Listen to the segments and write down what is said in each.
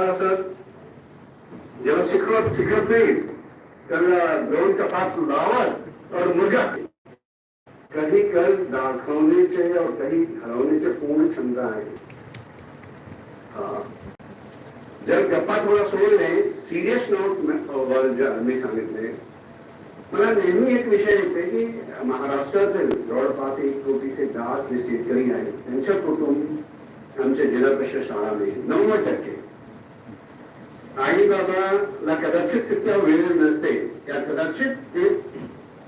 असत जेव्हा शिकत लावत और मुर्गा कहीं कल दाखवण्याचे और काही पूर्ण क्षमता हा. जर गप्पा थोडा नोट मी सांगितले. मला नेहमी एक विषय जवळपास एक कोटीचे जास्त जे शेतकरी आहेत, त्यांच्या कुटुंब, आमच्या जिल्हा परिषद टक्के. आई बाबाला कदाचित तितक्या वेळ नसते. त्या कदाचित ते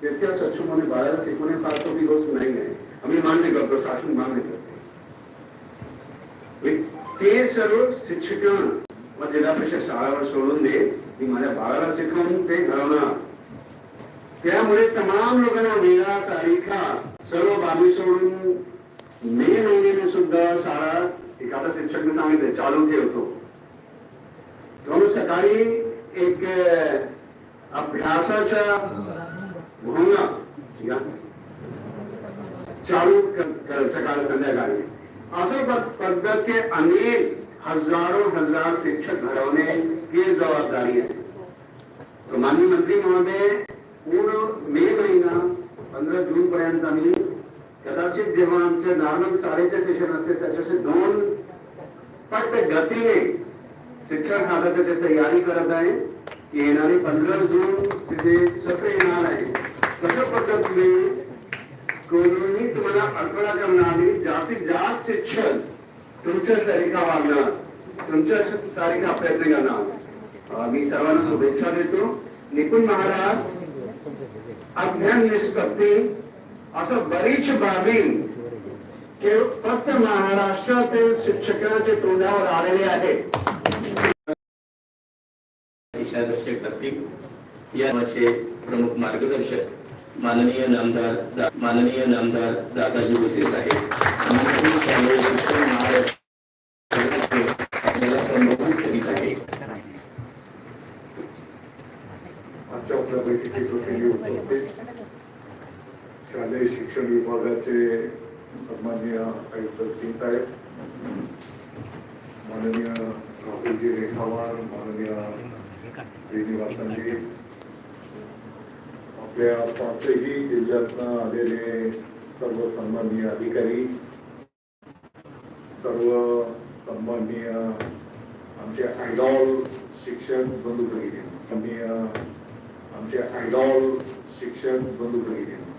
तितक्या सक्षमपणे बाळाला शिकवणे फार सोपी गोष्ट नाही आहे. आम्ही मान्य करतो शासन मान्य करते. ते सर्व शिक्षक व जिल्हा परिषद शाळावर सोडून दे की माझ्या बाळाला शिकवून ते घडवणार. त्यामुळे तमाम लोकांना वेळा सारिका सर्व बाबी सोडून मे महिन्याने सुद्धा शाळा एखादा शिक्षकने सांगितले चालू ठेवतो. म्हणून सकाळी एक अभ्यासाच्या भूंगा चालू सकाळ संध्याकाळी. असं पद्धत के अनेक हजारो हजार शिक्षक घडवणे ही जबाबदारी आहे. तर माननीय मंत्री महोदय पूर्ण मे महिना पंधरा जून पर्यंत आम्ही कदाचित जेव्हा आमचे नॉर्मल शाळेचे सेशन असते त्याच्याशी दोन पट गतीने शिक्षण खात्याची ते तयारी करत आहे की येणारे पंधरा जून तिथे सत्र येणार आहे. तशा पद्धतीने कोणीही तुम्हाला अडथळा करणार नाही जास्तीत जास्त शिक्षण तुमच्या सारिखा वागणार तुमच्या सारिखा प्रयत्न करणार. मी सर्वांना शुभेच्छा देतो. निपुण महाराज अज्ञान निष्पत्ती असं बरीच बाबी फक्त महाराष्ट्रातील शिक्षकांच्या तोंडावर आलेले आहेत. दिशादर्शक असतील या प्रमुख मार्गदर्शक माननीय नामदार माननीय नामदार दादाजी भुसे साहेब. शालेय शिक्षण आजच्या उपस्थित शालेय शिक्षण विभागाचे सन्माननीय आयुक्त सिंग साहेब माननीय राहुलजी रेखावार माननीय आपल्या पाचही जिल्ह्यातनं आलेले सर्व सन्माननीय अधिकारी सर्व सन्माननीय आमचे आयडॉल शिक्षक बंधू भगिनी आमचे आयडॉल शिक्षक बंधू भगिनी.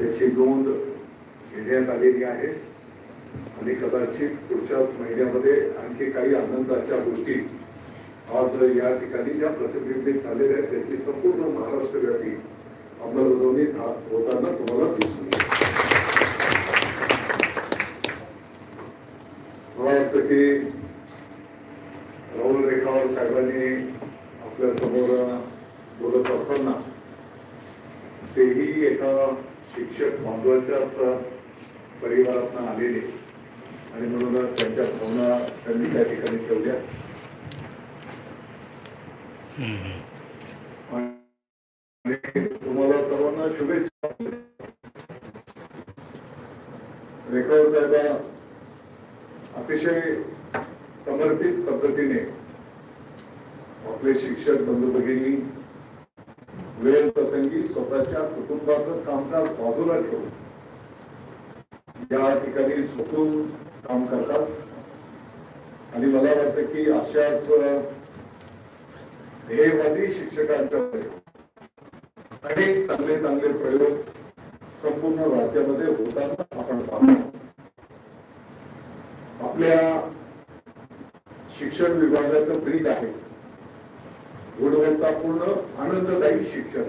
याची नोंद घेण्यात आलेली आहे. आणि कदाचित पुढच्याच महिन्यामध्ये आणखी काही आनंदाच्या गोष्टी आज या ठिकाणी ज्या प्रतिबिंबित झालेल्या आहेत त्याची संपूर्ण महाराष्ट्रव्यापी अंमलबजावणी होताना तुम्हाला दिसून येईल. मला वाटतं की राहुल रेखावर साहेबांनी आपल्यासमोर बोलत असताना तेही एका शिक्षक बांधवाच्याच परिवारातनं आलेले आणि म्हणूनच त्यांच्या भावना त्यांनी त्या ठिकाणी ठेवल्या. तुम्हाला सर्वांना शुभेच्छा. रेखावर साहेबा अतिशय समर्पित पद्धतीने आपले शिक्षक बंधू भगिनी वेळ प्रसंगी स्वतःच्या कुटुंबाचं कामकाज बाजूला ठेवून या ठिकाणी झोपून काम करतात. आणि मला वाटतं की अशाच ध्येयवादी शिक्षकांच्याकडे अनेक चांगले चांगले प्रयोग संपूर्ण राज्यामध्ये होताना आपण पाहतो. आपल्या शिक्षण विभागाचं ब्रीद आहे. गुणवत्तापूर्ण आनंददायी शिक्षण.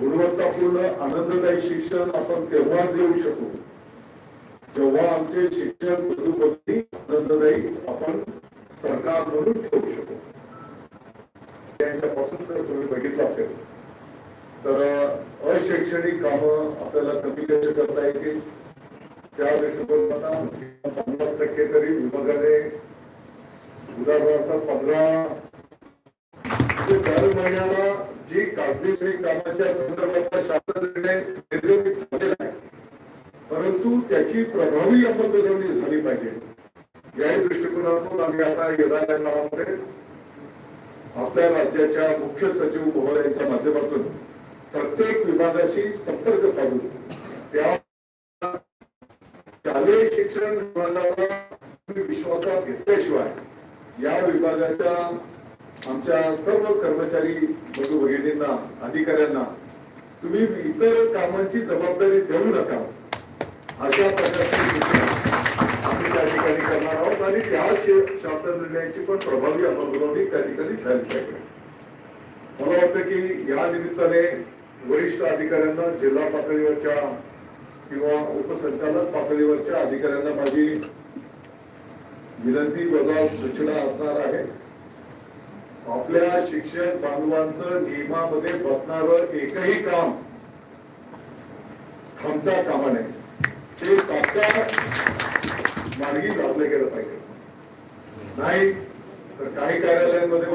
गुणवत्तापूर्ण आनंददायी शिक्षण आपण तेव्हा देऊ शकू जेव्हा आमचे शिक्षण मधुपती आनंददायी आपण सरकार म्हणून ठेवू शकू. त्यांच्यापासून जर तुम्ही बघितलं असेल तर अशैक्षणिक कामं आपल्याला कमी कशी करता येतील? त्या दृष्टिकोनात पन्नास टक्के तरी विभागाने उदाहरणार्थ पंधरा ते महिन्याला जी कागदी कामाच्या संदर्भातला शासन निर्णय निर्गमित झालेला आहे परंतु त्याची प्रभावी अंमलबजावणी झाली पाहिजे. याही दृष्टिकोनातून आम्ही आता येणाऱ्या काळामध्ये आपल्या राज्याच्या मुख्य सचिव महोदयांच्या माध्यमातून प्रत्येक विभागाशी संपर्क साधून त्या शालेय शिक्षण विभागाला विश्वासात घेतल्याशिवाय या विभागाच्या आमच्या सर्व कर्मचारी बंधू भगिनींना अधिकाऱ्यांना तुम्ही इतर कामांची जबाबदारी देऊ नका. अशा प्रकारची आम्ही त्या ठिकाणी करणार आहोत आणि त्या शासन निर्णयाची पण प्रभावी अंमलबजावणी त्या ठिकाणी झाली पाहिजे. मला वाटतं की या निमित्ताने वरिष्ठ अधिकाऱ्यांना जिल्हा पातळीवरच्या किंवा उपसंचालक पातळीवरच्या अधिकाऱ्यांना माझी विनंती वजा सूचना असणार आहे. आपल्या शिक्षक बांधवांचं नियमामध्ये बसणार एकही काम थांबता कामा नये ते तात्काळ मार्गी लावले गेलं पाहिजे. नाही तर काही कार्यालयांमध्ये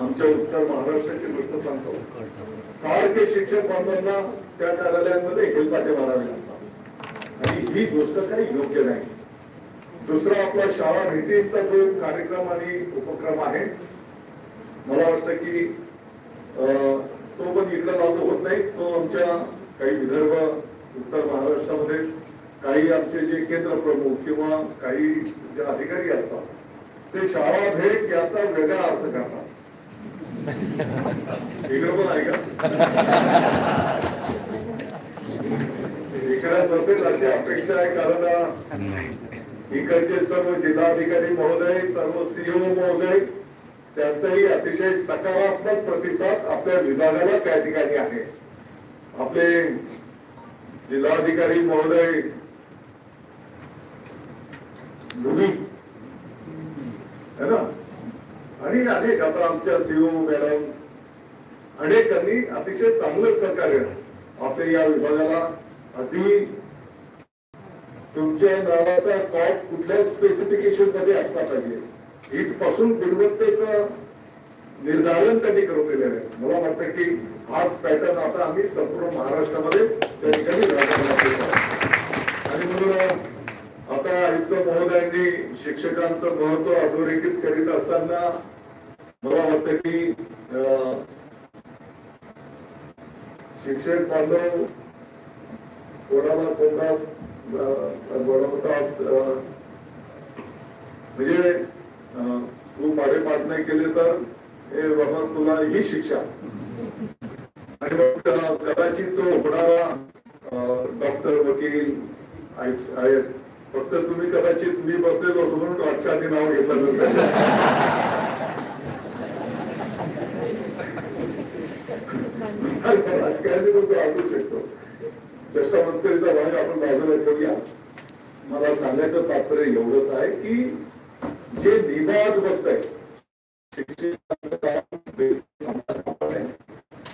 आमच्या उत्तर महाराष्ट्राची गोष्ट सांगतो. सारखे शिक्षक बांधवांना त्या कार्यालयांमध्ये हेलपाटे मारावे लागतात. आणि ही गोष्ट काही योग्य नाही. दुसरा आपला शाळा भेटीचा जो कार्यक्रम आणि उपक्रम आहे मला वाटतं की अं, तो पण इकडे लागू होत नाही. तो आमच्या काही विदर्भ उत्तर महाराष्ट्रामध्ये काही आमचे जे केंद्र प्रमुख किंवा काही जे अधिकारी असतात ते शाळा भेट याचा वेगळा अर्थ करतात. इकडे पण आहे का? इकडे नसेल अशी अपेक्षा आहे कारण इकडचे सर्व जिल्हाधिकारी महोदय सर्व सीओ महोदय त्यांचाही अतिशय सकारात्मक प्रतिसाद आपल्या विभागाला त्या ठिकाणी आहे. आपले जिल्हाधिकारी महोदय मुली. है ना? आणि अनेक आता आमच्या सीओ मॅडम अनेकांनी अतिशय चांगलं सहकार्य आपल्या या विभागाला अगदी तुमच्या नावाचा कॉप कुठल्या स्पेसिफिकेशनमध्ये असला पाहिजे? इथपासून गुणवत्तेचं निर्धारण त्यांनी करून दिलेलं आहे. मला वाटतं की हाच पॅटर्न आता आम्ही संपूर्ण महाराष्ट्रामध्ये त्या ठिकाणी आणि म्हणून आता आयुक्त महोदयांनी शिक्षकांचं महत्त्व अधोरेखित करीत असताना मला वाटतं की अं, शिक्षक बांधव कोणाला कोणता म्हणजे तू पाठ नाही केले तर हे बाबा तुला ही शिक्षा. आणि मग कदाचित तो होणारा डॉक्टर वकील फक्त तुम्ही कदाचित मी बसलेलो होतो म्हणून राजकारणी नाव घेतलं नसेल. राजकारणी तो असू शकतो भाग आपण बाजूला ठेवूया मला सांगायचं तात्पर्य एवढंच आहे की जे निवाद बसत आहे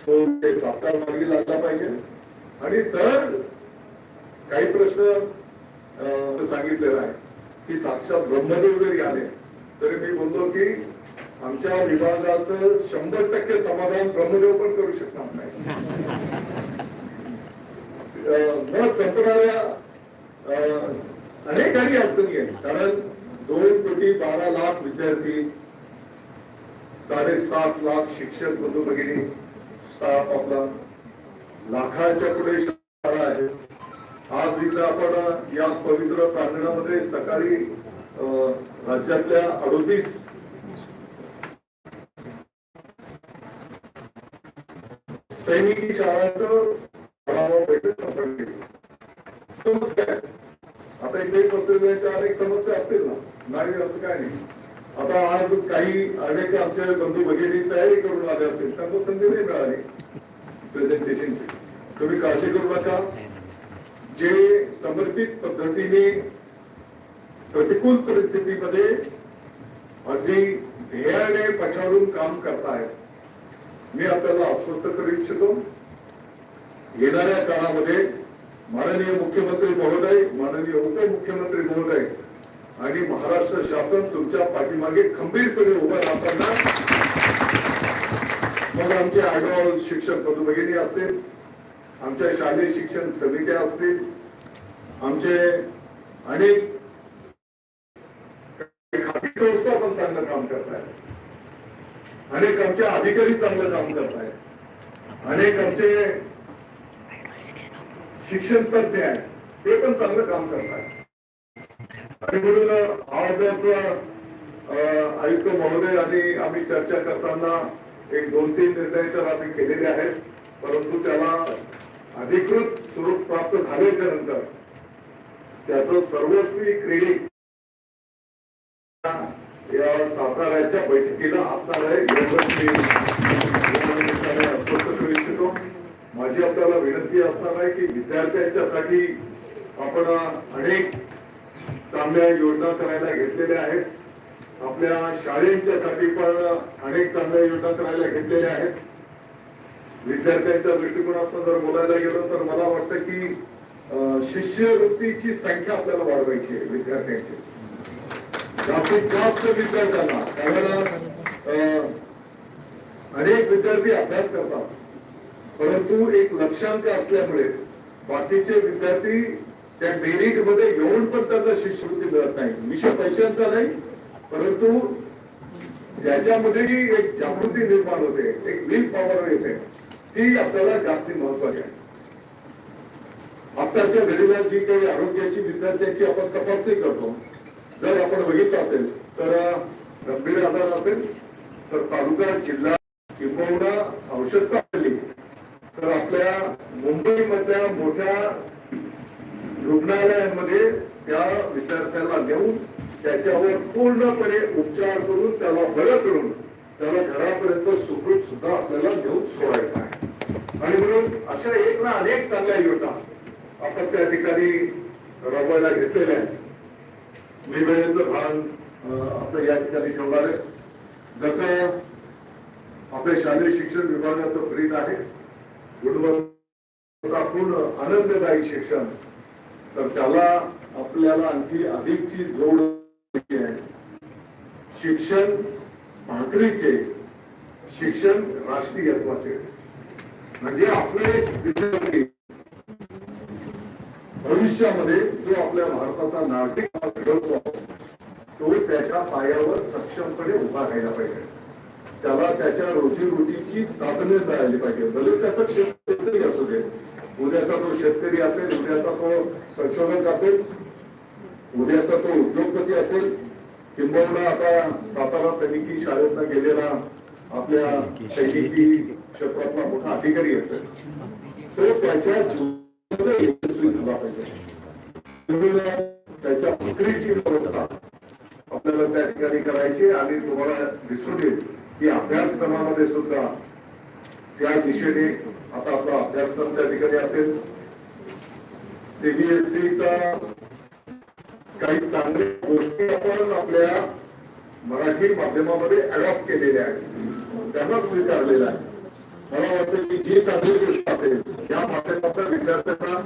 तो ते तात्काळ मार्गी लागला पाहिजे. आणि तर काही प्रश्न सांगितलेला आहे की साक्षात ब्रह्मदेव जरी आले तरी मी बोललो की आमच्या विभागाचं शंभर टक्के समाधान ब्रह्मदेव पण करू शकणार नाही. न संपणाऱ्या अनेक काही अडचणी आहेत. कारण दोन कोटी बारा लाख विद्यार्थी साडेसात लाख शिक्षक बंधू भगिनी स्टाफ आपला लाखाच्या पुढे शाळा आहे आज इथं आपण या पवित्र प्रांगणामध्ये सकाळी अं, राज्यातल्या अडोतीस सैनिकी शाळांचं समस्या आहे. आता इथे पत्रकारांच्या अनेक समस्या असतील ना? नाही असं काय नाही. आता आज काही अनेक आमच्या बंधू भगिनी तयारी करून आले असतील. त्यांना संधी नाही मिळाली प्रेझेंटेशनची तुम्ही काळजी करू नका. जे समर्पित पद्धतीने प्रतिकूल परिस्थितीमध्ये अगदी ध्येयाने पछाडून काम करतायत मी आपल्याला आश्वस्त करू इच्छितो. येणाऱ्या काळामध्ये माननीय मुख्यमंत्री महोदय माननीय उपमुख्यमंत्री महोदय आणि महाराष्ट्र शासन तुमच्या पाठीमागे खंबीरपणे उभं राहताना मग आमचे आढावा शिक्षक पदभगिनी असतील आमच्या शालेय शिक्षण समित्या असतील आमचे अनेक खाजगी संस्था पण चांगलं काम करतायत. अनेक आमचे अधिकारी चांगलं काम करतायत. अनेक आमचे शिक्षण तज्ञ आहेत ते पण चांगलं काम करतात. आणि म्हणून आजच आयुक्त महोदय आणि आम्ही चर्चा करताना एक दोन तीन निर्णय तर आम्ही केलेले आहेत. परंतु त्याला अधिकृत स्वरूप प्राप्त झाल्याच्यानंतर त्याचं सर्वस्वी क्रेडिट या साताऱ्याच्या बैठकीला असणार आहे. एवढंच मी करू इच्छितो. माझी आपल्याला विनंती असणार आहे की विद्यार्थ्यांच्यासाठी आपण अनेक चांगल्या योजना करायला घेतलेल्या आहेत. आपल्या शाळेंच्यासाठी पण अनेक चांगल्या योजना करायला घेतलेल्या आहेत. विद्यार्थ्यांच्या दृष्टिकोनातून जर बोलायला गेलो तर मला वाटतं की शिष्यवृत्तीची संख्या आपल्याला वाढवायची आहे विद्यार्थ्यांची. जास्तीत जास्त विद्यार्थ्यांना कारण अं, अनेक विद्यार्थी अभ्यास करतात. परंतु एक लक्षांक असल्यामुळे बाकीचे विद्यार्थी त्या मेरिटमध्ये येऊन पण त्यांना शिष्यवृत्ती मिळत नाही. विषय पैशांचा नाही परंतु त्याच्यामध्येही एक जागृती निर्माण होते एक विल पॉवर येते. ती आपल्याला जास्ती महत्वाची आहे. आताच्या घडीला जी काही आरोग्याची विद्यार्थ्यांची आपण तपासणी करतो. जर आपण बघितलं असेल तर गंभीर आजार असेल तर तालुका जिल्हा किंबहुना आवश्यकता तर आपल्या मुंबईमधल्या मोठ्या रुग्णालयांमध्ये त्या विद्यार्थ्याला नेऊन त्याच्यावर पूर्णपणे उपचार करून त्याला बरं करून त्याला घरापर्यंत सुखरूप सुद्धा आपल्याला नेऊन सोडायचं आहे. आणि म्हणून अशा एक ना अनेक चांगल्या योजना आपण त्या ठिकाणी राबवायला घेतलेल्या आहेत. मी भान असं या ठिकाणी ठेवणार आहे. जसं आपल्या शालेय शिक्षण विभागाचं प्रीत आहे गुणवत्तापूर्ण आनंददायी शिक्षण. तर त्याला आपल्याला आणखी अधिकची जोड आहे. शिक्षण भाकरीचे शिक्षण राष्ट्रीयत्वाचे. म्हणजे आपले विद्यार्थी भविष्यामध्ये जो आपल्या भारताचा नागरिक घडवतो तो त्याच्या पायावर सक्षमपणे उभा राहायला पाहिजे. त्याला त्याच्या रोजीरोटीची साधने मिळाली पाहिजे. भले त्याचं क्षेत्र असू दे. उद्याचा तो शेतकरी असेल उद्याचा तो संशोधक असेल उद्याचा तो उद्योगपती असेल किंबहुना आता सातारा सैनिकी शाळेत गेलेला आपल्या सैनिकी क्षेत्रातला मोठा अधिकारी असेल. तो त्याच्या झाला पाहिजे. त्याच्या नोकरीची व्यवस्था आपल्याला त्या ठिकाणी करायची आणि तुम्हाला दिसून येईल. की अभ्यासक्रमामध्ये सुद्धा त्या दिशेने आता आपला अभ्यासक्रम त्या ठिकाणी असेल. सीबीएसईचा काही चांगल्या गोष्टी आपण आपल्या मराठी माध्यमामध्ये अडॉप्ट केलेल्या आहेत. त्यांना स्वीकारलेला आहे मला वाटतं की जी चांगली गोष्ट असेल या माध्यमातल्या विद्यार्थ्यांना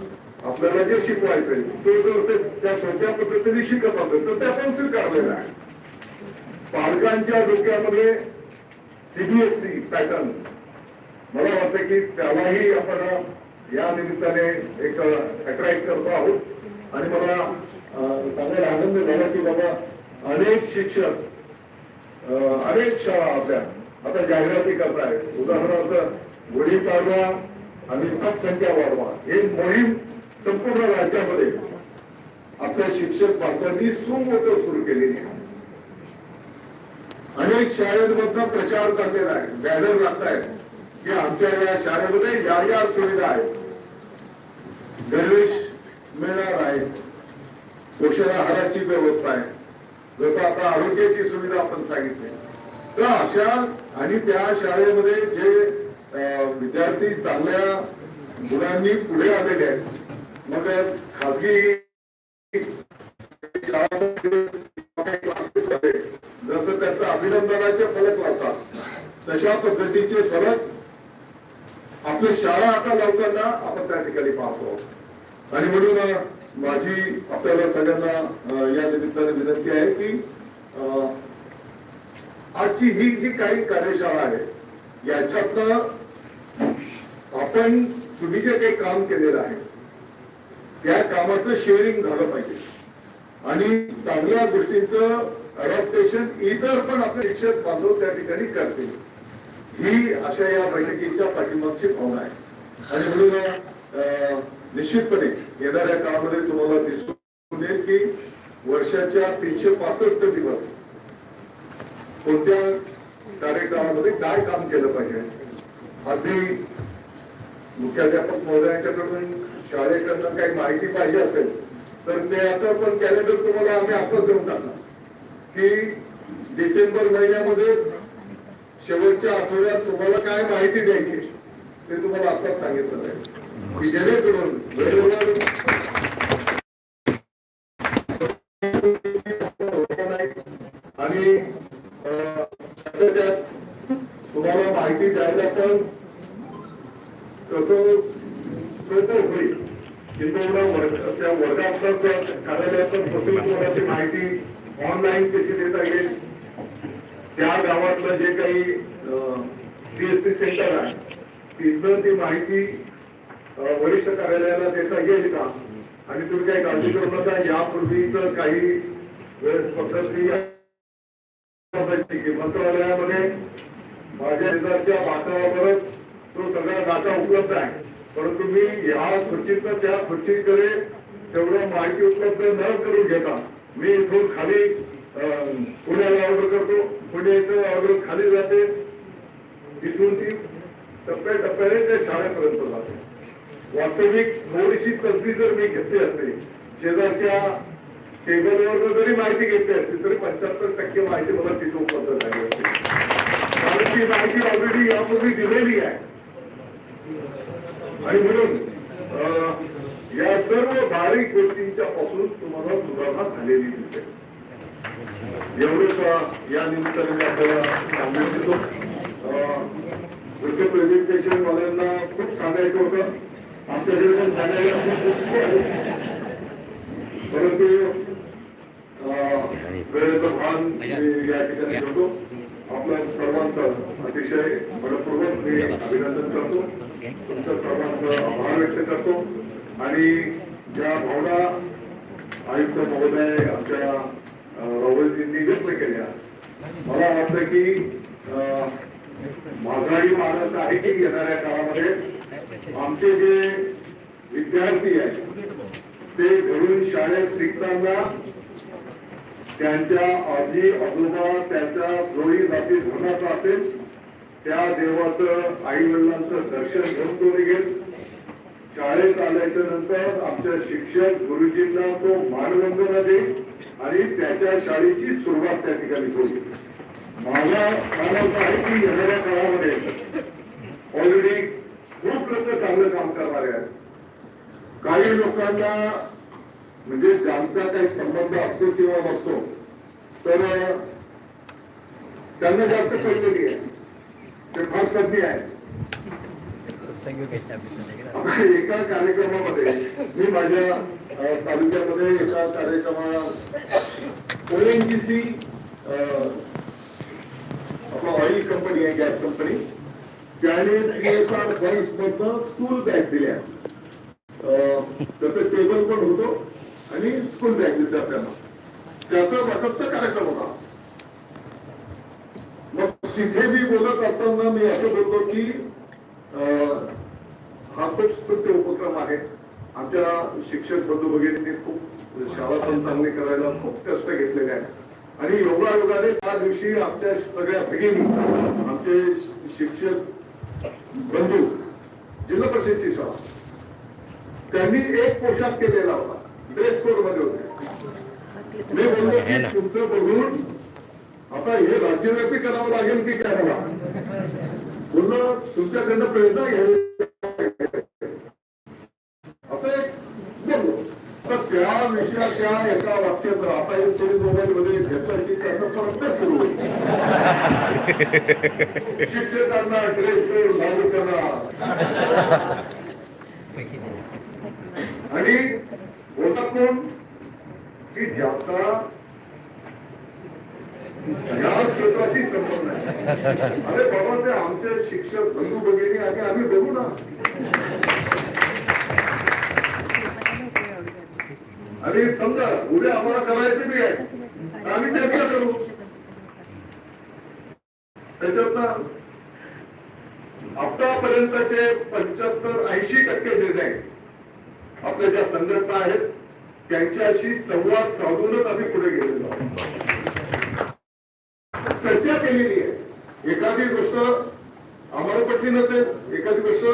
आपल्याला जे शिकवायचंय ते जर ते त्या सोप्या पद्धतीने शिकत असेल तर ते आपण स्वीकारलेलं आहे. पालकांच्या डोक्यामध्ये सीबीएसई पॅटर्न मला वाटतं की त्यालाही आपण या निमित्ताने एक अट्रॅक्ट करतो आहोत. आणि मला सांगायला आनंद झाला की बाबा अनेक शिक्षक अनेक शाळा आपल्या आता जाहिराती करत आहेत उदाहरणार्थ गुढीपाडवा आणि पटसंख्या वाढवा. हे मोहीम संपूर्ण राज्यामध्ये आपल्या शिक्षक बांधवांनी सुमोठं सुरू केलेली आहे. अनेक शाळेमधनं प्रचार चाललेला आहे बॅनर लागतायत. की आमच्या या शाळेमध्ये या या सुविधा आहेत. गणवेश मिळणार आहे. पोषण आहाराची व्यवस्था आहे. जसं आता आरोग्याची सुविधा आपण सांगितली. तर अशा आणि त्या शाळेमध्ये जे विद्यार्थी चांगल्या गुणांनी पुढे आलेले आहेत मग खाजगी शाळा जसं त्यांचं अभिनंदनाचे फलक लावतात तशा पद्धतीचे फलक आपली शाळा आता लावताना आपण त्या ठिकाणी पाहतो. आणि म्हणून माझी आपल्याला सगळ्यांना या निमित्ताने विनंती आहे की अं, आजची ही जी काही कार्यशाळा आहे याच्यातनं आपण तुम्ही जे काही काम केलेलं आहे त्या कामाचं शेअरिंग झालं पाहिजे. आणि चांगल्या गोष्टींचं अडॅप्टेशन इतर पण आपले शिक्षक बांधव त्या ठिकाणी करतील. ही अशा या बैठकीच्या पाठिंबाची भावना आहे. आणि म्हणून अं, निश्चितपणे येणाऱ्या काळामध्ये तुम्हाला दिसून येईल की वर्षाच्या तीनशे पासष्ट दिवस कोणत्या कार्यक्रमामध्ये काय काम केलं पाहिजे? अगदी मुख्याध्यापक महोदयांच्याकडून शाळेकडनं काही माहिती पाहिजे असेल तर ते आता पण कॅलेंडर तुम्हाला आम्ही आताच देऊन टाकणार. की डिसेंबर महिन्यामध्ये शेवटच्या आठवड्यात तुम्हाला काय माहिती द्यायची ते तुम्हाला आताच सांगितलं जाईल. जेणेकरून आणि तुम्हाला माहिती द्यायला पण कसं सोपं होईल. त्या वर्गातच कार्यालयातच बसून माहिती ऑनलाईन कशी देता येईल. त्या गावातलं जे काही सीएससी सेंटर आहे तिथनं ती माहिती वरिष्ठ कार्यालयाला देता येईल का? आणि तुम्ही काही काळजी करू नका यापूर्वीच काही वेळेस फक्त की मंत्रालयामध्ये माझ्या शेजारच्या वातावरणावरच तो सगळा डाटा उपलब्ध आहे. परंतु मी ह्या खुर्चीतनं त्या खुर्चीकडे तेवढं माहिती उपलब्ध न करून घेता मी इथून खाली पुण्याला ऑर्डर करतो. पुणे इथं ऑर्डर खाली जाते. तिथून ती टप्प्याटप्प्याने त्या शाळेपर्यंत जाते. वास्तविक थोडीशी तसदी जर मी घेतली असते शेजारच्या टेबलवर जरी माहिती घेतली असती तरी पंच्याहत्तर टक्के माहिती मला तिथे उपलब्ध झाली असते. कारण ती माहिती ऑलरेडी यापूर्वी दिलेली आहे. आणि म्हणून अं, या सर्व बारीक गोष्टींच्या पासून तुम्हाला सुधारणा झालेली दिसेल एवढंच या निमित्ताने मी आपल्याला सांगू इच्छितो अं, जसं प्रेझेंटेशन वाल्यांना खूप सांगायचं होतं. आमच्याकडे पण सांगायला खूप गोष्टी आहेत. परंतु अं, वेळेचं भान या ठिकाणी ठेवतो. आपल्या सर्वांचं अतिशय मनपूर्वक मी अभिनंदन करतो. तुमच्या सर्वांचं आभार व्यक्त करतो. आणि ज्या भावना आयुक्त महोदय आमच्या अं, व्यक्त केल्या मला वाटतं की माझाही मानस आहे की येणाऱ्या काळामध्ये आमचे जे विद्यार्थी आहेत ते घरून शाळेत शिकताना त्यांच्या आजी आजोबा त्यांच्या जोडी जाती धर्माचं असेल त्या देवाचं आई वडिलांचं दर्शन घेऊन तो निघेल शाळेत आल्याच्यानंतर आमच्या शिक्षक गुरुजींना तो मानवंदना देईल आणि त्याच्या शाळेची सुरुवात त्या ठिकाणी होईल. माझा मानस आहे की येणाऱ्या काळामध्ये ऑलरेडी खूप लोक चांगलं काम करणारे आहेत. काही लोकांना म्हणजे ज्यांचा काही संबंध असतो किंवा नसतो तर त्यांना जास्त कळलेली आहे ते फार तज्ञ आहे एका कार्यक्रमामध्ये मी माझ्या तालुक्यामध्ये एका कार्यक्रमात ओएनजीसी आपला ऑइल कंपनी आहे गॅस कंपनी त्याने सीएसआर फंड्स मधनं स्कूल बॅग दिल्या. अं, त्याचं टेबल पण होतो. आणि स्कूल बॅग विद्यार्थ्यांना त्याचा वाटपचा कार्यक्रम होता. मग तिथे मी बोलत असताना मी असं बोललो की अं, हा खूप स्तुत्य उपक्रम आहे. आमच्या शिक्षक बंधू भगिनींनी खूप शाळा पण चांगली करायला खूप कष्ट घेतलेले आहेत. आणि योगायोगाने त्या दिवशी आमच्या सगळ्या भगिनी आमचे शिक्षक बंधू जिल्हा परिषदची शाळा त्यांनी एक पोशाख केलेला होता. ड्रेस कोडमध्ये होते. मी बोललो की तुमचं बघून आता हे राज्यव्यापी करावं लागेल की काय मला? बोललो तुमच्याकडनं प्रेरणा घ्यावी. असं एक बोललो. तर त्या विषयाच्या एका वाक्याचं आता हे थोडी मोबाईल मध्ये घेतलं की त्याचं परत ते सुरू होईल. शिक्षकांना ड्रेस कोड लागू करा. आणि बोलतात कोण की ज्याचा या क्षेत्राशी संबंध आहे. अरे बाबा ते आमचे शिक्षक बंधू भगिनी आणि आम्ही बघू ना. आणि समजा उद्या आम्हाला करायचे बी आहे आम्ही चर्चा करू. त्याच्यात आतापर्यंतचे पंच्याहत्तर ऐंशी टक्के निर्णय आपल्या ज्या संघटना आहेत त्यांच्याशी संवाद साधूनच आम्ही पुढे गेलेलो आहोत. चर्चा केलेली आहे. एखादी गोष्ट आम्हाला पटली नसेल एखादी गोष्ट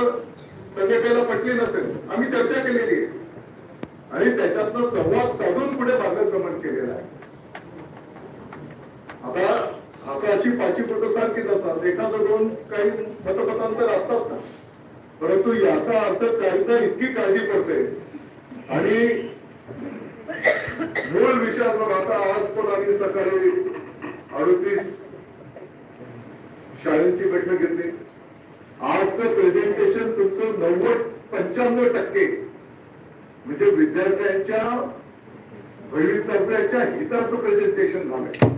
संघटनेला पटली नसेल आम्ही चर्चा केलेली आहे. आणि त्याच्यातनं संवाद साधून पुढे मार्गक्रमण केलेलं आहे. आता हाताची पाची फोटो सारखीच असतात. एखादं दोन काही मतमतांतर असतात ना. परंतु याचा अर्थ कायदा इतकी काळजी पडते. आणि मूळ विषयावर आता आज पण आम्ही सकाळी अडतीस शाळेची बैठक घेतली. आजचं प्रेझेंटेशन तुमचं नव्वद पंच्याण्णव टक्के म्हणजे विद्यार्थ्यांच्या भवितव्याच्या हिताचं प्रेझेंटेशन झालंय.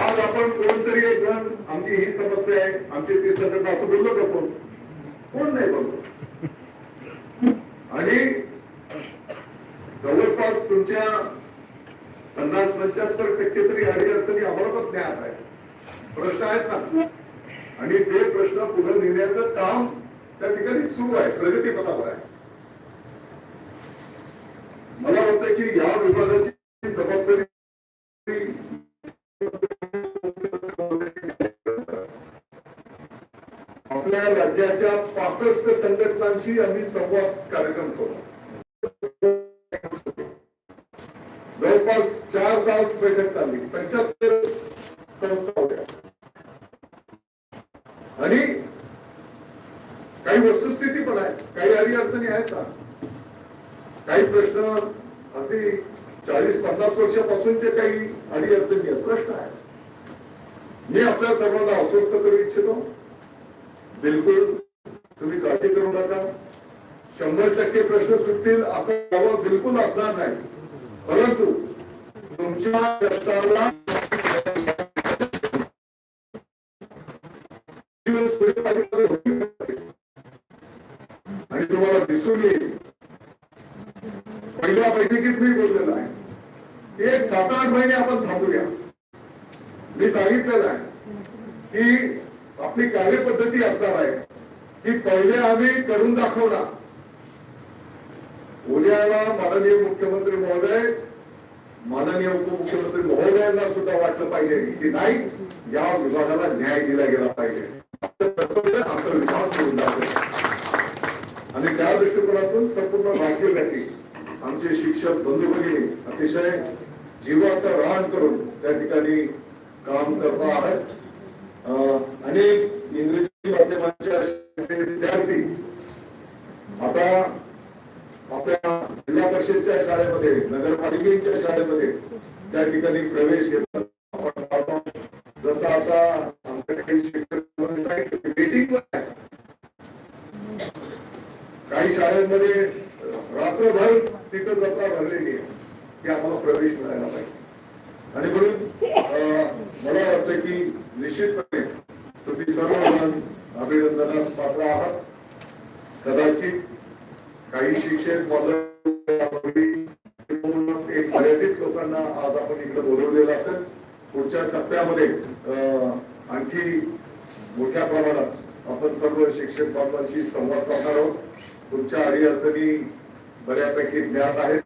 आज आपण कोणतरी एक जण आमची ही समस्या आहे आमची ती संघटना असं बोललो का कोण कोण नाही बोललो आणि जवळपास तुमच्या पन्नास पंच्याहत्तर टक्के तरी अडीअडचणी आम्हाला पण ज्ञात आहे प्रश्न आहेत ना? आणि ते प्रश्न पुढे नेण्याचं काम त्या ठिकाणी सुरू आहे प्रगतीपथावर आहे. मला वाटतं की या विभागाची जबाबदारी राज्याच्या पासष्ट संघटनांशी आम्ही संवाद कार्यक्रम करतो जवळपास चार तास बैठक चालली. पंच्याहत्तर संस्था होत्या. आणि काही वस्तुस्थिती पण आहे काही अडी अडचणी आहेत ना. काही प्रश्न अगदी चाळीस पन्नास वर्षापासूनचे काही अडी अडचणी आहेत प्रश्न आहेत. मी आपल्या सर्वांना अस्वस्थ करू इच्छितो. बिलकुल तुम्ही काळजी करू नका. शंभर टक्के प्रश्न सुटतील असं दावा बिलकुल असणार नाही. परंतु तुमच्या कष्टाला आणि तुम्हाला दिसून येईल. पहिल्या बैठकीत मी बोललेलो आहे? एक सात आठ महिने आपण थांबूया मी सांगितलेलं आहे की आपली कार्यपद्धती असणार आहे. की पहिले आम्ही करून दाखवला उद्याला माननीय मुख्यमंत्री महोदय माननीय उपमुख्यमंत्री महोदयांना सुद्धा वाटलं पाहिजे की नाही या विभागाला न्याय दिला गेला पाहिजे. आपला विभाग करून दाखवला आणि त्या दृष्टिकोनातून संपूर्ण राज्यव्यापी आमचे शिक्षक बंधू भगिनी अतिशय जीवाचं राहण करून त्या ठिकाणी काम करणार आहेत अं, अनेक इंग्रजी विद्यार्थी आता आपल्या जिल्हा परिषदच्या शाळेमध्ये नगरपालिकेच्या शाळेमध्ये त्या ठिकाणी प्रवेश घेतात आपण काही शाळांमध्ये रात्रभर तिथं जत्रा भरलेली आहे की आम्हाला प्रवेश मिळायला पाहिजे. आणि म्हणून मला वाटतं की निश्चितपणे सर्वजण अभिनंदनास पात्र आहात. कदाचित काही शिक्षक एक मर्यादित लोकांना आज आपण इकडे बोलवलेलं असेल. पुढच्या टप्प्यामध्ये आणखी मोठ्या प्रमाणात आपण सर्व शिक्षक बांधवांशी संवाद साधणार आहोत. तुमच्या अडीअडचणी बऱ्यापैकी ज्ञात आहेत.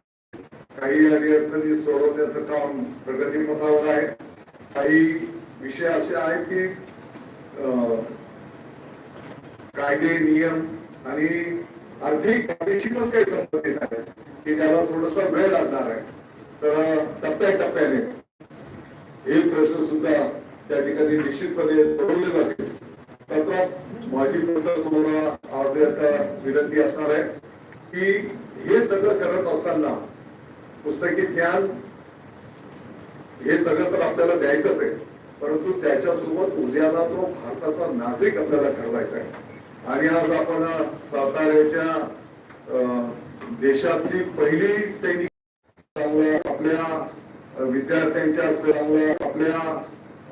काही अडीअडचणी सोडवण्याचं काम प्रगतीपथावर आहे. काही विषय असे आहेत की कायदे नियम आणि आर्थिक बाबीशी पण काही संबंधित आहे. की त्याला थोडासा वेळ लागणार आहे. तर टप्प्याटप्प्याने हे प्रश्न सुद्धा त्या ठिकाणी निश्चितपणे सोडवले जातील तत्वात माझी तुम्हाला आज आता विनंती असणार आहे की हे सगळं करत असताना पुस्तकी ज्ञान हे सगळं तर आपल्याला द्यायचंच आहे. परंतु त्याच्यासोबत उद्याला तो भारताचा नागरिक आपल्याला ठरवायचा आहे. आणि आज आपण साताऱ्याच्या अं, देशातली पहिली सैनिक आपल्या विद्यार्थ्यांच्या चांगलं आपल्या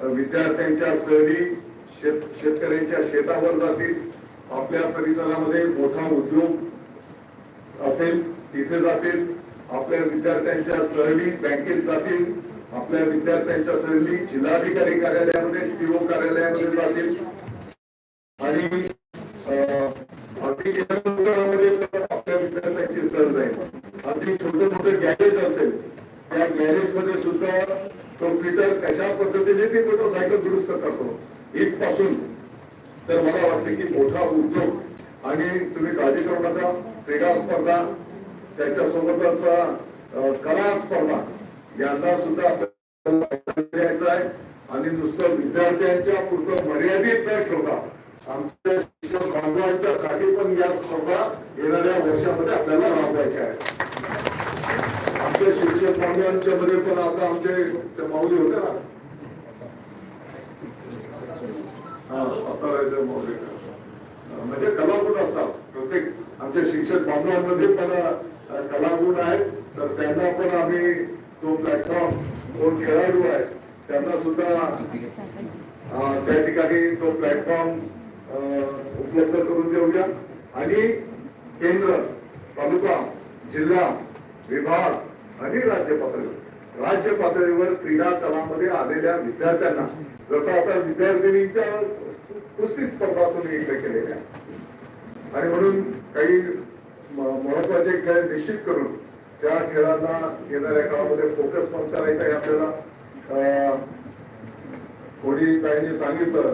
विद्यार्थ्यांच्या सहली शेत शेतकऱ्यांच्या शेतावर जातील. आपल्या परिसरामध्ये मोठा उद्योग असेल तिथे जातील. आपल्या विद्यार्थ्यांच्या सहली बँकेत जातील. आपल्या विद्यार्थ्यांच्या सहली जिल्हाधिकारी कार्यालयामध्ये सीओ कार्यालयामध्ये जातील. आणि आपल्या विद्यार्थ्यांची सहल जाईल. अगदी छोटे मोठे गॅरेज असेल त्या गॅरेजमध्ये सुद्धा तो फिटर कशा पद्धतीने ते मोटरसायकल दुरुस्त करतो इथपासून. तर मला वाटते की मोठा उद्योग आणि तुम्ही काळजी करू नका क्रीडा स्पर्धा त्याच्यासोबतच कला स्पर्धा यांना सुद्धा आहे आणि नुसतं विद्यार्थ्यांच्या पुरतं मर्यादित न ठेवता आमच्या शिक्षक बांधवांच्या साठी पण या स्पर्धा येणाऱ्या वर्षामध्ये आपल्याला राबवायच्या आहेत. आमच्या शिक्षक बांधवांच्या मध्ये पण आता आमचे माऊली होते ना? हा माऊली. म्हणजे कलागुण असतात. प्रत्येक आमच्या शिक्षक बांधवांमध्ये पण कलागुण आहेत. तर त्यांना पण आम्ही तो प्लॅटफॉर्म दोन खेळाडू आहेत त्यांना सुद्धा त्या ठिकाणी तो प्लॅटफॉर्म उपलब्ध करून देऊया. आणि केंद्र तालुका जिल्हा विभाग आणि राज्य पातळीवर. राज्य पातळीवर क्रीडा तलामध्ये आलेल्या विद्यार्थ्यांना जसं आता विद्यार्थिनीच्या कुस्ती स्पर्धा तुम्ही इकडे केलेल्या आणि म्हणून काही महत्त्वाचे खेळ निश्चित करून त्या खेळाचा येणाऱ्या काळामध्ये फोकस पण करायचा आहे आपल्याला. कोणी काहींनी सांगितलं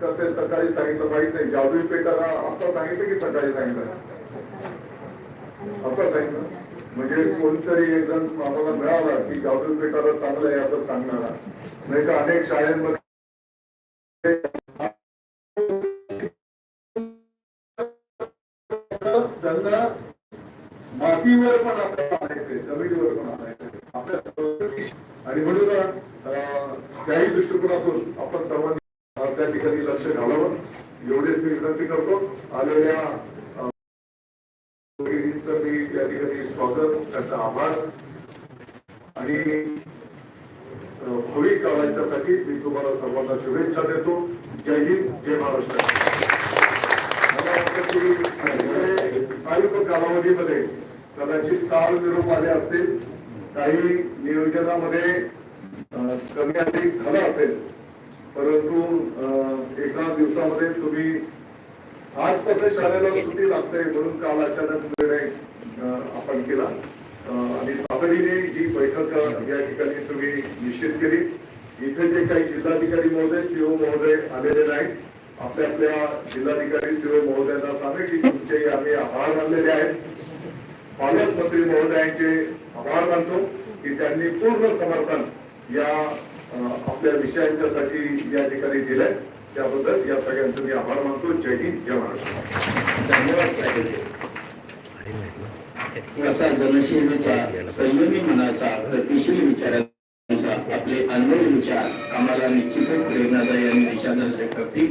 का ते सकाळी सांगितलं माहीत नाही. जादू पेटाला आता सांगितलं की सकाळी सांगितलं? आता सांगितलं. म्हणजे कोणतरी एक जण आम्हाला मिळाला की जादू पेटाला चांगलं आहे असं सांगणारा. नाही का अनेक शाळांमध्ये त्यांना मातीवर पण आपल्याला आणि म्हणून त्याही दृष्टिकोनातून आपण सर्वांनी त्या ठिकाणी लक्ष घालावं. एवढेच मी विनंती करतो. आलेल्या मी त्या ठिकाणी स्वागत त्यांचा आभार. आणि होळी काळांच्यासाठी काढायच्यासाठी मी तुम्हाला सर्वांना शुभेच्छा देतो. जय हिंद जय महाराष्ट्र. मला वाटतं कालावधीमध्ये कदाचित काळ निरोप आले असतील. काही नियोजनामध्ये कमी अधिक झालं असेल परंतु एका दिवसामध्ये तुम्ही आज कसं शाळेला सुट्टी लागते म्हणून काल अचानक निर्णय आपण केला. आणि तातडीने ही बैठक या ठिकाणी तुम्ही निश्चित केली. इथे जे काही जिल्हाधिकारी महोदय सीओ महोदय आलेले नाहीत. आपल्या आपल्या जिल्हाधिकारी सीओ महोदयांना सांगेल की तुमचे आम्ही आभार मानलेले आहेत. पालकमंत्री महोदयांचे आभार मानतो की त्यांनी पूर्ण समर्थन या आपल्या विषयांच्यासाठी या ठिकाणी दिलंय. त्याबद्दल या सगळ्यांचं मी आभार मानतो. जय हिंद जय महाराष्ट्र. धन्यवाद साहेब असा जनसेवेचा संयमी मनाचा गतिशील विचारांचा आपले अनमोल विचार आम्हाला निश्चितच प्रेरणादायी आणि दिशादर्शक करतील